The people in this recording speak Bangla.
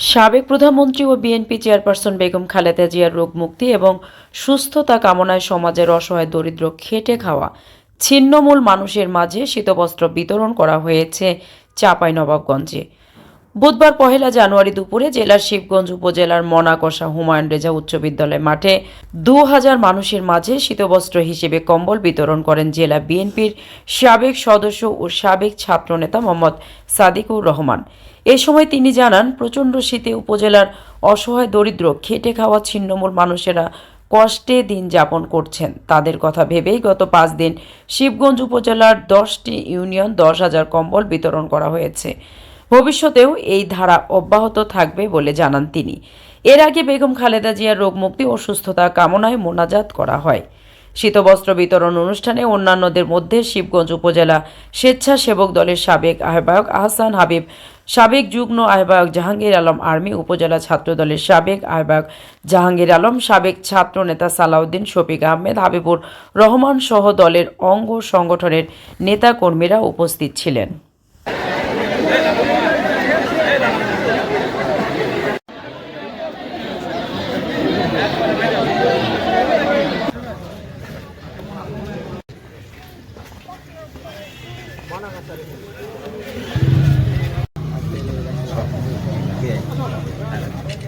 সাবেক প্রধানমন্ত্রী ও বিএনপি চেয়ারপারসন বেগম খালেদা জিয়ার রোগ মুক্তি এবং সুস্থতা কামনায় সমাজের অসহায় দরিদ্র খেটে খাওয়া ছিন্নমূল মানুষের মাঝে শীতবস্ত্র বিতরণ করা হয়েছে চাঁপাইনবাবগঞ্জে। বুধবার পহেলা জানুয়ারি দুপুরে জেলার শিবগঞ্জ উপজেলার মনাকষা হুমায়ুন রেজা উচ্চ বিদ্যালয় মাঠে দু হাজার মানুষের মাঝে শীতবস্ত্র হিসেবে কম্বল বিতরণ করেন জেলা বিএনপির সাবেক সদস্য ও সাবেক ছাত্রনেতা মোহাম্মদ সাদিকুর রহমান। এ সময় তিনি জানান, প্রচণ্ড শীতে উপজেলার অসহায় দরিদ্র খেটে খাওয়া ছিন্নমূল মানুষেরা কষ্টে দিন যাপন করছেন। তাদের কথা ভেবেই গত পাঁচ দিন শিবগঞ্জ উপজেলার দশটি ইউনিয়ন দশ হাজার কম্বল বিতরণ করা হয়েছে। ভবিষ্যতেও এই ধারা অব্যাহত থাকবে বলে জানান তিনি। এর আগে বেগম খালেদা জিয়ার রোগমুক্তি ও সুস্থতা কামনায় মোনাজাত করা হয়। শীতবস্ত্র বিতরণ অনুষ্ঠানে অন্যান্যদের মধ্যে শিবগঞ্জ উপজেলা স্বেচ্ছাসেবক দলের সাবেক আহ্বায়ক আহসান হাবিব, সাবেক যুগ্ম আহ্বায়ক জাহাঙ্গীর আলম আর্মি উপজেলা ছাত্র দলের সাবেক আহ্বায়ক জাহাঙ্গীর আলম, সাবেক ছাত্র নেতা সালাউদ্দিন শফিক আহমেদ, হাবিবুর রহমান সহ দলের অঙ্গ সংগঠনের নেতাকর্মীরা উপস্থিত ছিলেন। Yeah.